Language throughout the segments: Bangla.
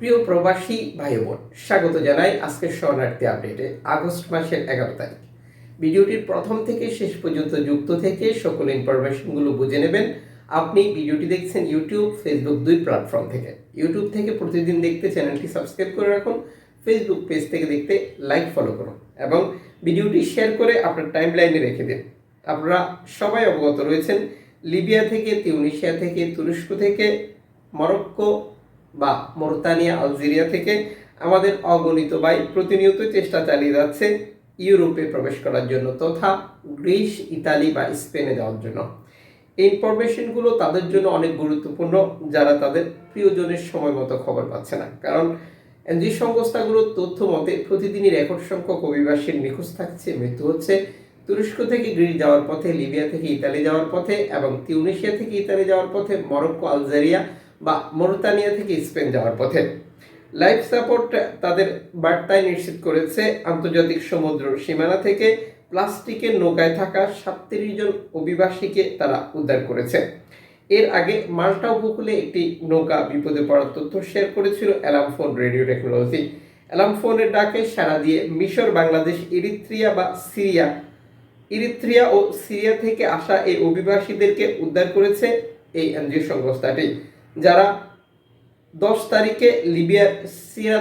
প্রিয় প্রবাসী ভাই বোন স্বাগত জানাই আজকের শরণার্থী আপডেটে, আগস্ট মাসের এগারো তারিখ। ভিডিওটির প্রথম থেকে শেষ পর্যন্ত যুক্ত থেকে সকল ইনফরমেশনগুলো বুঝে নেবেন। আপনি ভিডিওটি দেখছেন ইউটিউব, ফেসবুক দুই প্ল্যাটফর্ম থেকে। ইউটিউব থেকে প্রতিদিন দেখতে চ্যানেলটি সাবস্ক্রাইব করে রাখুন, ফেসবুক পেজ থেকে দেখতে লাইক ফলো করুন এবং ভিডিওটি শেয়ার করে আপনার টাইম লাইনে রেখে দিন। আপনারা সবাই অবগত রয়েছেন, লিবিয়া থেকে, তিউনিশিয়া থেকে, তুরস্ক থেকে, মরক্কো বা মোরতানিয়া, আলজেরিয়া থেকে আমাদের অগণিত ভাই প্রতিনিয়ত চেষ্টা চালিয়ে যাচ্ছে ইউরোপে প্রবেশ করার জন্য তথা গ্রিস, ইতালি বা স্পেনে যাওয়ার জন্য। এই ইনফরমেশনগুলো তাদের জন্য অনেক গুরুত্বপূর্ণ, যারা তাদের প্রিয়জনের সময় মতো খবর পাচ্ছে না। কারণ যে সংস্থাগুলোর তথ্য মতে প্রতিদিনই রেকর্ড সংখ্যক অভিবাসীর নিখোঁজ থাকছে, মৃত্যু হচ্ছে তুরস্ক থেকে গ্রিস যাওয়ার পথে, লিবিয়া থেকে ইতালি যাওয়ার পথে এবং তিউনিশিয়া থেকে ইতালি যাওয়ার পথে, মরক্কো, আলজেরিয়া বা মরুতানিয়া থেকে স্পেন যাওয়ার পথে। লাইফ সাপোর্ট তাদের বার্তায় নিশ্চিত করেছে, আন্তর্জাতিক সমুদ্র সীমানা থেকে প্লাস্টিকের নৌকায় থাকা সাতত্রিশ জন অভিবাসীকে তারা উদ্ধার করেছে। এর আগে মাল্টা উপকূলে একটি নৌকা বিপদে পড়ার তথ্য শেয়ার করেছিল alarm phone radio technology. Alarm ফোনের ডাকে সাড়া দিয়ে মিশর, বাংলাদেশ, ইরিত্রিয়া বা সিরিয়া, ইরিত্রিয়া ও সিরিয়া থেকে আসা এই অভিবাসীদেরকে উদ্ধার করেছে এই এনজিও সংস্থাটি। যারা দশ তারিখে লিবিয়া সিরিয়া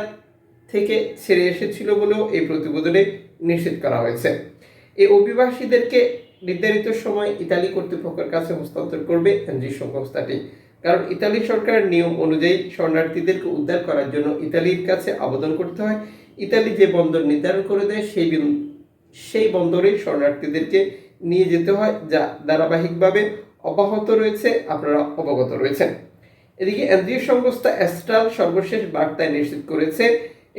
থেকে ছেড়ে এসেছিল বলেও এই প্রতিবেদনে নিশ্চিত করা হয়েছে। এই অভিবাসীদেরকে নির্ধারিত সময় ইতালি কর্তৃপক্ষের কাছে হস্তান্তর করবে এনজি সংস্থাটি। কারণ ইতালি সরকারের নিয়ম অনুযায়ী শরণার্থীদেরকে উদ্ধার করার জন্য ইতালির কাছে আবেদন করতে হয়। ইতালি যে বন্দর নির্ধারণ করে দেয়, সেই সেই বন্দরে শরণার্থীদেরকে নিয়ে যেতে হয়, যা ধারাবাহিকভাবে অব্যাহত রয়েছে। আপনারা অবগত রয়েছেন। এদিকে এনজিও সংস্থা অ্যাস্ট্রাল সর্বশেষ বার্তায় নিশ্চিত করেছে,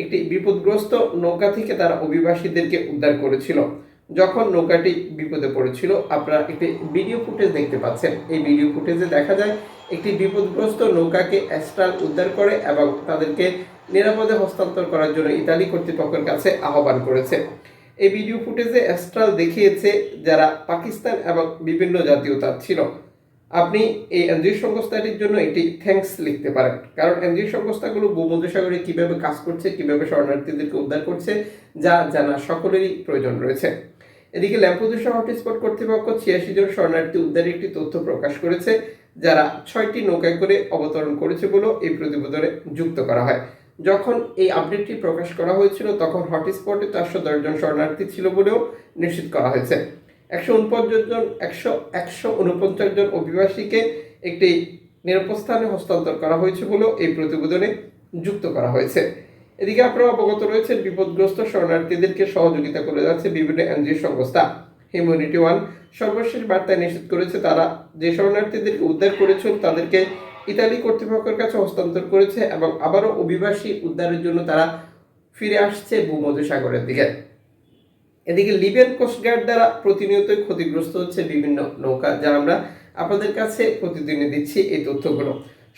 একটি বিপদগ্রস্ত নৌকা থেকে তারা অভিবাসীদেরকে উদ্ধার করেছিল। যখন নৌকাটি বিপদে পড়েছিল, আপনারা একটি ভিডিও ফুটেজ দেখতে পাচ্ছেন। এই ভিডিও ফুটেজে দেখা যায়, একটি বিপদগ্রস্ত নৌকাকে অ্যাস্ট্রাল উদ্ধার করে এবং তাদেরকে নিরাপদে হস্তান্তর করার জন্য ইতালি কর্তৃপক্ষের কাছে আহ্বান করেছে। এই ভিডিও ফুটেজে অ্যাস্ট্রাল দেখিয়েছে যারা পাকিস্তান এবং বিভিন্ন জাতীয়তার ছিল। আপনি এই এনজিও সংস্থাটির জন্য একটি থ্যাঙ্কস লিখতে পারেন। কারণ এনজিও সংস্থাগুলো ভূমধ্যসাগরে কীভাবে কাজ করছে, কীভাবে শরণার্থীদেরকে উদ্ধার করছে, যা জানা সকলেরই প্রয়োজন রয়েছে। এদিকে ল্যাম্পুদুসা হটস্পট কর্তৃপক্ষ ছিয়াশি জন শরণার্থী উদ্ধারের একটি তথ্য প্রকাশ করেছে, যারা ছয়টি নৌকায় করে অবতরণ করেছে বলেও এই প্রতিবেদনে যুক্ত করা হয়। যখন এই আপডেটটি প্রকাশ করা হয়েছিল, তখন হটস্পটে চারশো দশ জন শরণার্থী ছিল বলেও নিশ্চিত করা হয়েছে। একশো উনপঞ্চাশ জন, একশো একশো উনপঞ্চাশ জন অভিবাসীকে একটি নিরাপদ স্থানে হস্তান্তর করা হয়েছে বলেও এই প্রতিবেদনে যুক্ত করা হয়েছে। এদিকে আপনারা অবগত রয়েছেন, বিপদগ্রস্ত শরণার্থীদেরকে সহযোগিতা করে যাচ্ছে বিভিন্ন এনজিও সংস্থা। হিউম্যানিটি ওয়ান সর্বশেষ বার্তায় নিশ্চিত করেছে, তারা যে শরণার্থীদেরকে উদ্ধার করেছেন, তাদেরকে ইতালি কর্তৃপক্ষের কাছে হস্তান্তর করেছে এবং আবারও অভিবাসী উদ্ধারের জন্য তারা ফিরে আসছে ভূমধ্যসাগরের দিকে। এদিকে লিবিয়ান কোস্টগার্ড দ্বারা প্রতিনিয়তই ক্ষতিগ্রস্ত হচ্ছে বিভিন্ন নৌকা যা আমরা আপনাদের কাছে প্রতিদিনে দিচ্ছি এই তথ্যগুলো।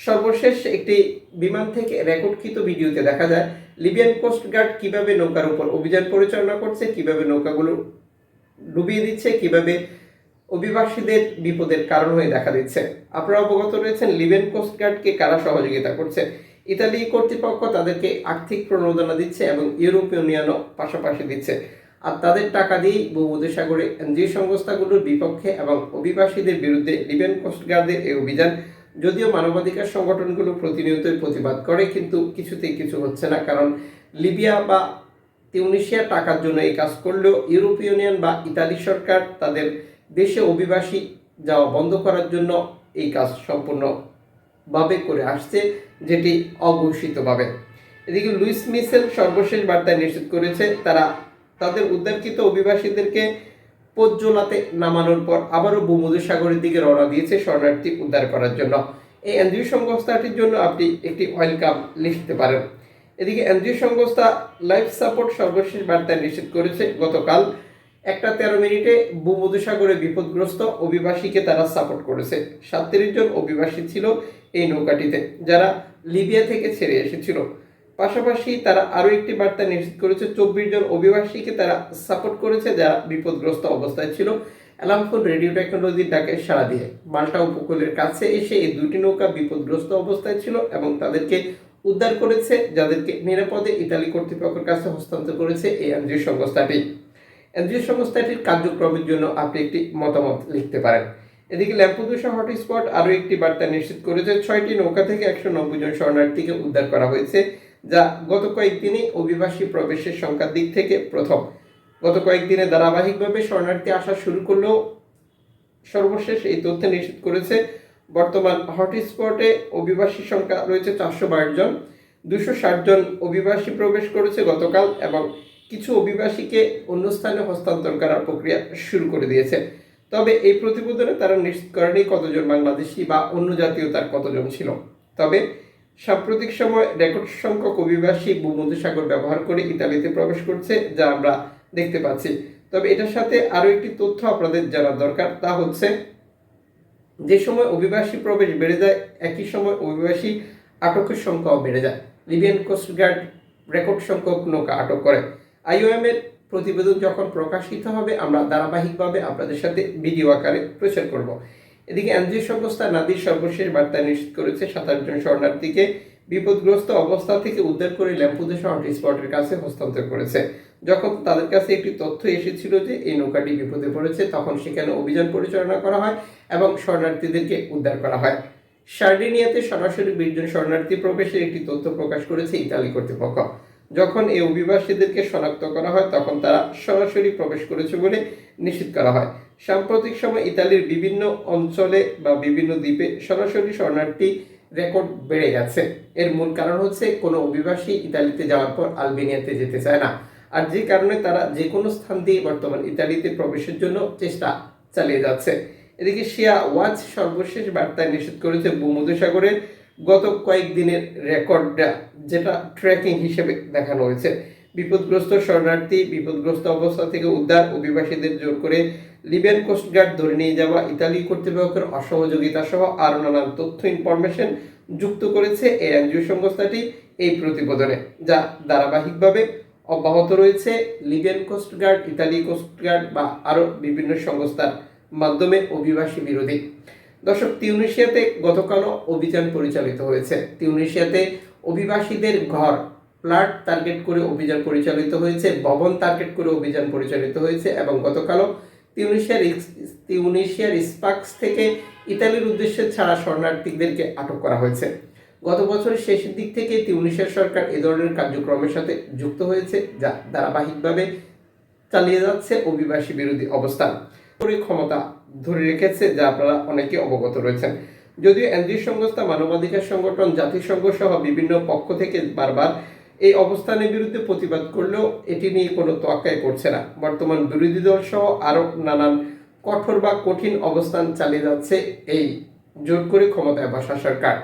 সর্বশেষ একটি বিমান থেকে রেকর্ডকৃত ভিডিওতে দেখা যায়, লিবিয়ান কোস্টগার্ড কীভাবে নৌকার উপর অভিযান পরিচালনা করছে, কীভাবে নৌকাগুলো ডুবিয়ে দিচ্ছে, কীভাবে অভিবাসীদের বিপদের কারণ হয়ে দেখা দিচ্ছে। আপনারা অবগত রয়েছেন, লিবিয়ান কোস্টগার্ডকে কারা সহযোগিতা করছে? ইতালি কর্তৃপক্ষ তাদেরকে আর্থিক প্রণোদনা দিচ্ছে এবং ইউরোপীয় ইউনিয়নও পাশাপাশি দিচ্ছে। আর তাদের টাকা দিয়েই ভূমধ্যসাগরে এনজিও সংস্থাগুলোর বিপক্ষে এবং অভিবাসীদের বিরুদ্ধে লিবিয়ান কোস্টগার্ডের এই অভিযান। যদিও মানবাধিকার সংগঠনগুলো প্রতিনিয়তই প্রতিবাদ করে, কিন্তু কিছুতেই কিছু হচ্ছে না। কারণ লিবিয়া বা তিউনিশিয়া টাকার জন্য এই কাজ করলেও ইউরোপীয় ইউনিয়ন বা ইতালি সরকার তাদের দেশে অভিবাসী যাওয়া বন্ধ করার জন্য এই কাজ সম্পূর্ণভাবে করে আসছে, যেটি অঘোষিতভাবে। এদিকে লুইস মিসেল সর্বশেষ বার্তায় নিশ্চিত করেছে, তারা তাদের উদ্ধারকৃত অভিবাসীদেরকে পোজ্জোলাতে নামানোর পর আবারও ভূমধ্যসাগরের দিকে রওনা দিয়েছে শরণার্থী উদ্ধার করার জন্য। এই এনজিও সংস্থাটির জন্য আপনি একটি ওয়েলকাম লিখতে পারেন। এদিকে এনজিও সংস্থা লাইফ সাপোর্ট সর্বশেষ বার্তায় নিশ্চিত করেছে, গতকাল একটা তেরো মিনিটে ভূমধ্যসাগরে বিপদগ্রস্ত অভিবাসীকে তারা সাপোর্ট করেছে। সাতত্রিশ জন অভিবাসী ছিল এই নৌকাটিতে, যারা লিবিয়া থেকে ছেড়ে এসেছিল। পাশাপাশি তারা আরও একটি বার্তা নিশ্চিত করেছে, চব্বিশ জন অভিবাসীকে তারা সাপোর্ট করেছে যারা বিপদগ্রস্ত অবস্থায় ছিল। অ্যালামফোন রেডিও টেকনোলজির ডাকে সাড়া দিয়ে। মাল্টা উপকূলের কাছে এসে এই দুটি নৌকা বিপদগ্রস্ত অবস্থায় ছিল এবং তাদেরকে উদ্ধার করেছে, যাদেরকে নিরাপদে ইতালি কর্তৃপক্ষের কাছে হস্তান্তর করেছে এই এনজিও সংস্থাটি। এনজিও সংস্থাটির কার্যক্রমের জন্য আপনি একটি মতামত লিখতে পারেন। এদিকে ল্যাম্পুদোসা হটস্পট আরও একটি বার্তা নিশ্চিত করেছে, ছয়টি নৌকা থেকে একশো নব্বই জন শরণার্থীকে উদ্ধার করা হয়েছে। যা গত কয়েকদিনে অভিবাসী প্রবেশের সংখ্যার দিক থেকে প্রথম। গত কয়েকদিনে ধারাবাহিকভাবে শরণার্থী আসা শুরু করলেও সর্বশেষ এই তথ্য নিশ্চিত করেছে, বর্তমান হটস্পটে অভিবাসী সংখ্যা রয়েছে চারশো বাইশ জন। দুশো ষাট জন অভিবাসী প্রবেশ করেছে গতকাল এবং কিছু অভিবাসীকে অন্য স্থানে হস্তান্তর করার প্রক্রিয়া শুরু করে দিয়েছে। তবে এই প্রতিবেদনে তারা নিশ্চিত করেনি কতজন বাংলাদেশি বা অন্য জাতীয়তার কতজন ছিল। তবে সাম্প্রতিক সময় রেকর্ড সংখ্যক অভিবাসী ভূমধ্যসাগর ব্যবহার করে ইতালিতে প্রবেশ করছে, যা আমরা দেখতে পাচ্ছি। তবে এটার সাথে আরও একটি তথ্য আপনাদের জানার দরকার, তা হচ্ছে যে সময় অভিবাসী প্রবেশ বেড়ে যায়, একই সময় অভিবাসী আটকের সংখ্যাও বেড়ে যায়। লিবিয়ান কোস্টগার্ড রেকর্ড সংখ্যক নৌকা আটক করে। আইওএম এর প্রতিবেদন যখন প্রকাশিত হবে, আমরা ধারাবাহিকভাবে আপনাদের সাথে ভিডিও আকারে প্রচার করব। এদিকে এনজিও সংস্থা নাদির সর্বশেষ বার্তা নিশ্চিত করেছে, সাতাশ জন শরণার্থীকে বিপদগ্রস্ত অবস্থা থেকে উদ্ধার করে ল্যাম্পুদেশা হটস্পটের কাছে হস্তান্তর করেছে। যখন তাদের কাছে একটি তথ্য এসেছিল যে এই নৌকাটি বিপদে পড়েছে, তখন সেখানে অভিযান পরিচালনা করা হয় এবং শরণার্থীদেরকে উদ্ধার করা হয়। সার্ডিনিয়াতে সরাসরি বিশজন শরণার্থী প্রবেশের একটি তথ্য প্রকাশ করেছে ইতালি কর্তৃপক্ষ। যখন এই অভিবাসীদেরকে শনাক্ত করা হয়, তখন তারা সরাসরি প্রবেশ করেছে বলে নিশ্চিত করা হয়। সাম্প্রতিক সময় ইতালির বিভিন্ন অঞ্চলে বা বিভিন্ন দ্বীপে সরাসরি শরণার্থী রেকর্ড বেড়ে গেছে। এর মূল কারণ হচ্ছে কোনো অভিবাসী ইতালিতে যাওয়ার পর আলবেনিয়াতে যেতে চায় না। আর যে কারণে তারা যে কোনো স্থান দিয়ে বর্তমান ইতালিতে প্রবেশের জন্য চেষ্টা চালিয়ে যাচ্ছে। এদিকে শিয়া ওয়াচ সর্বশেষ বার্তায় নিষেধ করেছে, ভূমধ্যসাগরের গত কয়েকদিনের রেকর্ডটা, যেটা ট্র্যাকিং হিসেবে দেখানো হয়েছে। বিপদগ্রস্ত শরণার্থী, বিপদগ্রস্ত অবস্থা থেকে উদ্ধার, অভিবাসীদের জোর করে লিবিয়ান কোস্টগার্ড ধরে নিয়ে যাওয়া, ইতালি কর্তৃপক্ষের অসহযোগিতা সহ আরও নানান তথ্য ইনফরমেশন যুক্ত করেছে এই এনজিও সংস্থাটি এই প্রতিবেদনে, যা ধারাবাহিকভাবে অব্যাহত রয়েছে। লিবিয়ান কোস্টগার্ড ইতালি কোস্টগার্ড বা আরও বিভিন্ন সংস্থার মাধ্যমে অভিবাসী বিরোধী। দর্শক, তিউনিশিয়াতে গতকালও অভিযান পরিচালিত হয়েছে। তিউনিশিয়াতে অভিবাসীদের ঘর, ফ্ল্যাট টার্গেট করে অভিযান পরিচালিত হয়েছে, ভবন টার্গেট করে অভিযান পরিচালিত হয়েছে এবং গতকালও তিউনিশিয়ার তিউনিশিয়ার স্পাক্স থেকে ইতালির উদ্দেশ্যে ছাড়া শরণার্থীদেরকে আটক করা হয়েছে। গত বছরের শেষের দিক থেকে তিউনিশিয়ার সরকার এ ধরনের কার্যক্রমের সাথে যুক্ত হয়েছে, যা ধারাবাহিকভাবে চালিয়ে যাচ্ছে অভিবাসী বিরোধী অবস্থান। করে ক্ষমতা ধরে রেখেছে যা আপনারা অনেকে অবগত রয়েছেন। যদিও এনজিও সংস্থা, মানবাধিকার সংগঠন, জাতিসংঘ সহ বিভিন্ন পক্ষ থেকে বারবার এই অবস্থানের বিরুদ্ধে প্রতিবাদ করলেও এটি নিয়ে কোনো তোয়াক্কাই করছে না। বর্তমান বিরোধী দল সহ আরও নানান কঠোর বা কঠিন অবস্থান চালিয়ে যাচ্ছে এই জোর করে ক্ষমতায় বসা সরকার।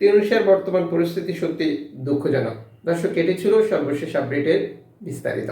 তিনুষের বর্তমান পরিস্থিতি সত্যি দুঃখজনক। দর্শক, এটি ছিল সর্বশেষ আপডেটের বিস্তারিত।